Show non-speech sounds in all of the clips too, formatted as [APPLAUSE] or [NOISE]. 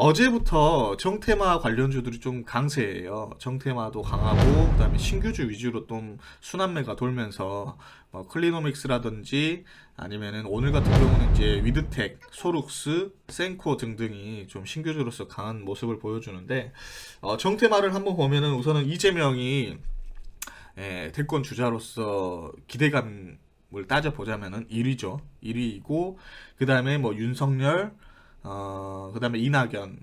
어제부터 정테마 관련주들이 좀 강세예요. 정테마도 강하고 그다음에 신규주 위주로 좀 순환매가 돌면서 뭐 클리노믹스라든지 아니면은 오늘 같은 경우는 이제 위드텍, 소룩스, 센코 등등이 좀 신규주로서 강한 모습을 보여주는데 어, 정테마를 한번 보면은 우선은 이재명이 예, 대권 주자로서 기대감을 따져 보자면은 1위죠. 1위이고 그 다음에 뭐 윤석열, 어, 그 다음에 이낙연,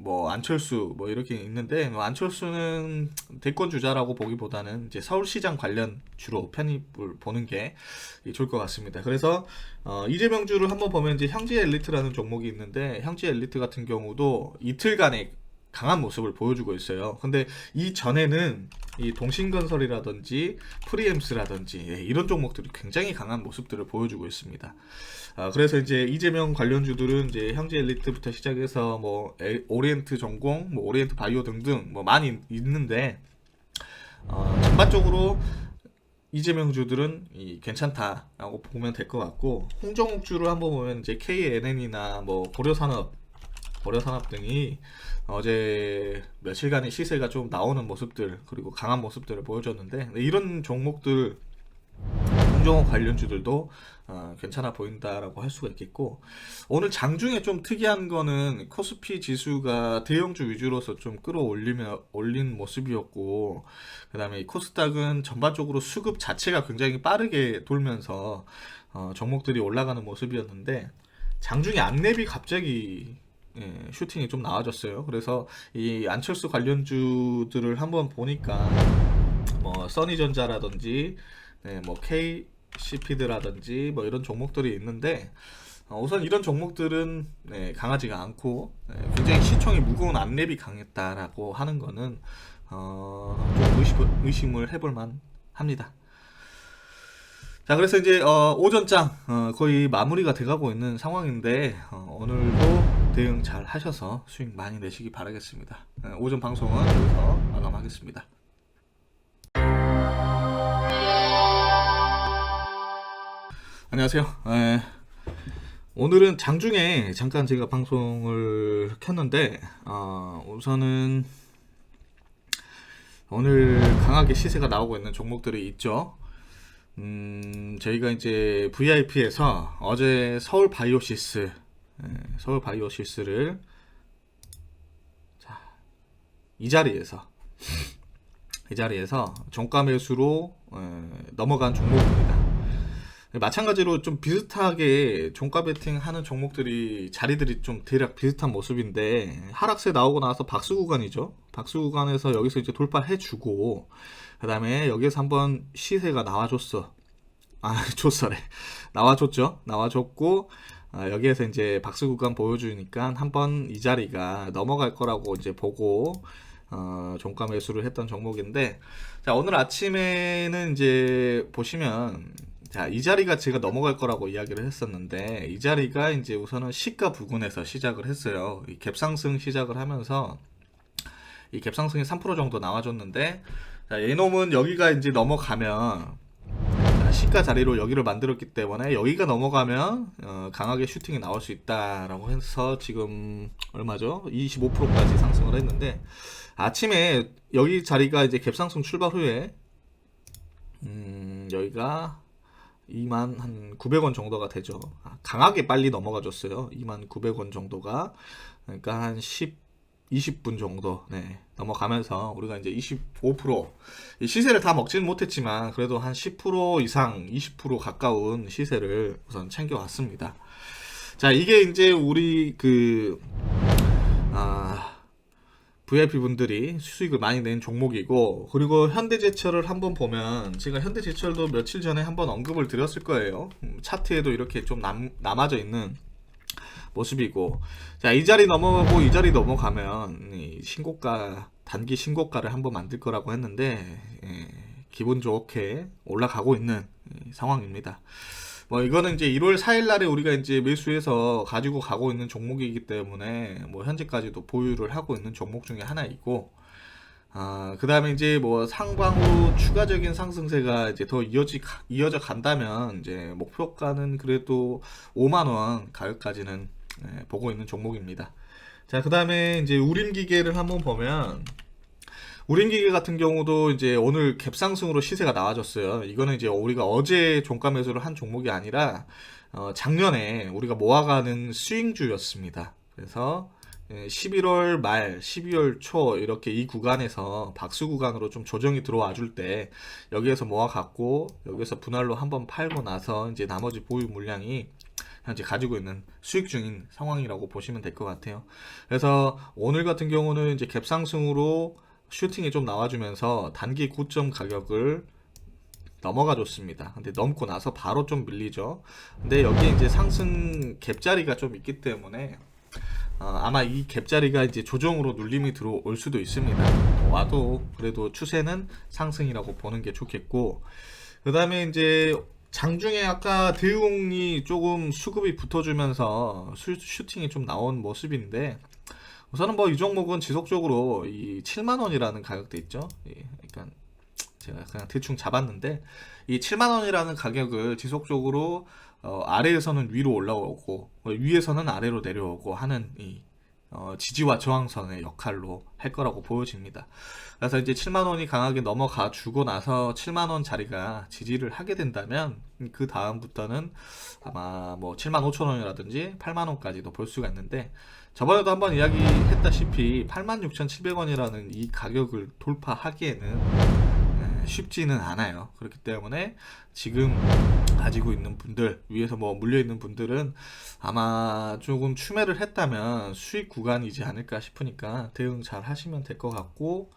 뭐 안철수 뭐 이렇게 있는데 뭐 안철수는 대권 주자라고 보기보다는 이제 서울시장 관련 주로 편입을 보는 게 좋을 것 같습니다. 그래서 어, 이재명 주를 한번 보면 이제 형제 엘리트라는 종목이 있는데 형제 엘리트 같은 경우도 이틀간의 강한 모습을 보여주고 있어요. 근데 이 전에는 이 동신건설이라든지 프리엠스라든지 예, 이런 종목들이 굉장히 강한 모습들을 보여주고 있습니다. 아, 그래서 이제 이재명 관련주들은 이제 형제 엘리트부터 시작해서 뭐 에- 오리엔트 전공, 뭐 오리엔트 바이오 등등 뭐 많이 있는데 어, 전반적으로 이재명 주들은 이 괜찮다라고 보면 될 것 같고 홍정욱 주를 한번 보면 이제 KNN이나 뭐 고려산업 고려산업 등이 어제 며칠간의 시세가 좀 나오는 모습들 그리고 강한 모습들을 보여줬는데 이런 종목들 홍정호 관련주들도 어, 괜찮아 보인다라고 할 수가 있겠고 오늘 장중에 좀 특이한 거는 코스피 지수가 대형주 위주로서 좀 끌어올리며 올린 모습이었고 그다음에 이 코스닥은 전반적으로 수급 자체가 굉장히 빠르게 돌면서 어, 종목들이 올라가는 모습이었는데 장중에 안랩이 갑자기 예, 슈팅이 좀 나와졌어요. 그래서 이 안철수 관련주들을 한번 보니까 뭐 써니전자라든지 네, 뭐 KCP드라든지 뭐 이런 종목들이 있는데 어, 우선 이런 종목들은 네, 강하지가 않고 네, 굉장히 시총이 무거운 안랩이 강했다라고 하는 거는 어, 좀 의심, 의심을 해볼 만 합니다. 자, 그래서 이제 어, 오전장 어, 거의 마무리가 돼가고 있는 상황인데 어, 오늘도 대응 잘 하셔서 수익 많이 내시기 바라겠습니다. 네, 오전 방송은 여기서 마감하겠습니다. 안녕하세요. 에, 오늘은 장중에 잠깐 제가 방송을 켰는데 어, 우선은 오늘 강하게 시세가 나오고 있는 종목들이 있죠. 음, 저희가 이제 VIP에서 어제 서울 바이오시스, 예, 서울 바이오시스를 자, 이 자리에서 이 자리에서 종가 매수로 예, 넘어간 종목입니다. 마찬가지로 좀 비슷하게 종가 베팅 하는 종목들이 자리들이 좀 대략 비슷한 모습인데 하락세 나오고 나서 박수 구간이죠. 박수 구간에서 여기서 이제 돌파해 주고 그다음에 여기서 한번 시세가 나와줬어. 아, [LAUGHS] 줬어래. 나와줬죠. 나와줬고 아, 여기에서 이제 박수 구간 보여주니까 한번 이 자리가 넘어갈 거라고 이제 보고 어, 종가 매수를 했던 종목인데 자 오늘 아침에는 이제 보시면 자 이 자리가 제가 넘어갈 거라고 이야기를 했었는데 이 자리가 이제 우선은 시가 부근에서 시작을 했어요. 이 갭상승 시작을 하면서 이 갭상승이 3% 정도 나와줬는데 자, 이놈은 여기가 이제 넘어가면 자, 시가 자리로 여기를 만들었기 때문에 여기가 넘어가면 어, 강하게 슈팅이 나올 수 있다라고 해서 지금 얼마죠? 25%까지 상승을 했는데 아침에 여기 자리가 이제 갭상승 출발 후에 음, 여기가 2만 한 900원 정도가 되죠. 아, 강하게 빨리 넘어가 줬어요. 2만 900원 정도가 그러니까 한 10, 20분 정도 네, 넘어가면서 우리가 이제 25%이 시세를 다 먹지는 못했지만 그래도 한 10% 이상 20% 가까운 시세를 우선 챙겨왔습니다. 자 이게 이제 우리 그 아, VIP 분들이 수익을 많이 낸 종목이고 그리고 현대제철을 한번 보면 제가 현대제철도 며칠 전에 한번 언급을 드렸을 거예요. 음, 차트에도 이렇게 좀 남, 남아져 있는 모습이고 자 이 자리 넘어가고 이 자리 넘어가면 이 신고가 단기 신고가를 한번 만들 거라고 했는데 예, 기분 좋게 올라가고 있는 이 상황입니다. 뭐 이거는 이제 1월 4일 날에 우리가 이제 매수해서 가지고 가고 있는 종목이기 때문에 뭐 현재까지도 보유를 하고 있는 종목 중에 하나이고 아, 그 다음에 이제 뭐 상방으로 추가적인 상승세가 이제 더 이어지, 이어져 간다면 이제 목표가는 그래도 5만원 가격까지는 예, 보고 있는 종목입니다. 자, 그 다음에 이제 우림 기계를 한번 보면, 우림 기계 같은 경우도 이제 오늘 갭상승으로 시세가 나와줬어요. 이거는 이제 우리가 어제 종가 매수를 한 종목이 아니라, 어, 작년에 우리가 모아가는 스윙주였습니다. 그래서, 예, 11월 말, 12월 초 이렇게 이 구간에서 박수 구간으로 좀 조정이 들어와 줄 때 여기에서 모아갖고 여기서 분할로 한번 팔고 나서 이제 나머지 보유 물량이 현재 가지고 있는 수익 중인 상황이라고 보시면 될 것 같아요. 그래서 오늘 같은 경우는 이제 갭 상승으로 슈팅이 좀 나와주면서 단기 고점 가격을 넘어가 줬습니다. 근데 넘고 나서 바로 좀 밀리죠. 근데 여기에 이제 상승 갭 자리가 좀 있기 때문에 어, 아마 이 갭자리가 이제 조정으로 눌림이 들어올 수도 있습니다. 와도 그래도 추세는 상승이라고 보는 게 좋겠고, 그 다음에 이제 장중에 아까 대웅이 조금 수급이 붙어주면서 슈, 슈팅이 좀 나온 모습인데, 우선은 뭐 이 종목은 지속적으로 이 7만 원이라는 가격대 있죠. 예, 그러니까 제가 그냥 대충 잡았는데, 이 7만 원이라는 가격을 지속적으로 어, 아래에서는 위로 올라오고 어, 위에서는 아래로 내려오고 하는 이 어, 지지와 저항선의 역할로 할 거라고 보여집니다. 그래서 이제 7만 원이 강하게 넘어가 주고 나서 7만 원 자리가 지지를 하게 된다면 그 다음부터는 아마 뭐 7만 5천 원이라든지 8만 원까지도 볼 수가 있는데 저번에도 한번 이야기했다시피 8만 6,700원이라는 이 가격을 돌파하기에는 네, 쉽지는 않아요. 그렇기 때문에 지금 가지고 있는 분들, 위에서 뭐 물려 있는 분들은 아마 조금 추매를 했다면 수익 구간이지 않을까 싶으니까 대응 잘 하시면 될 것 같고,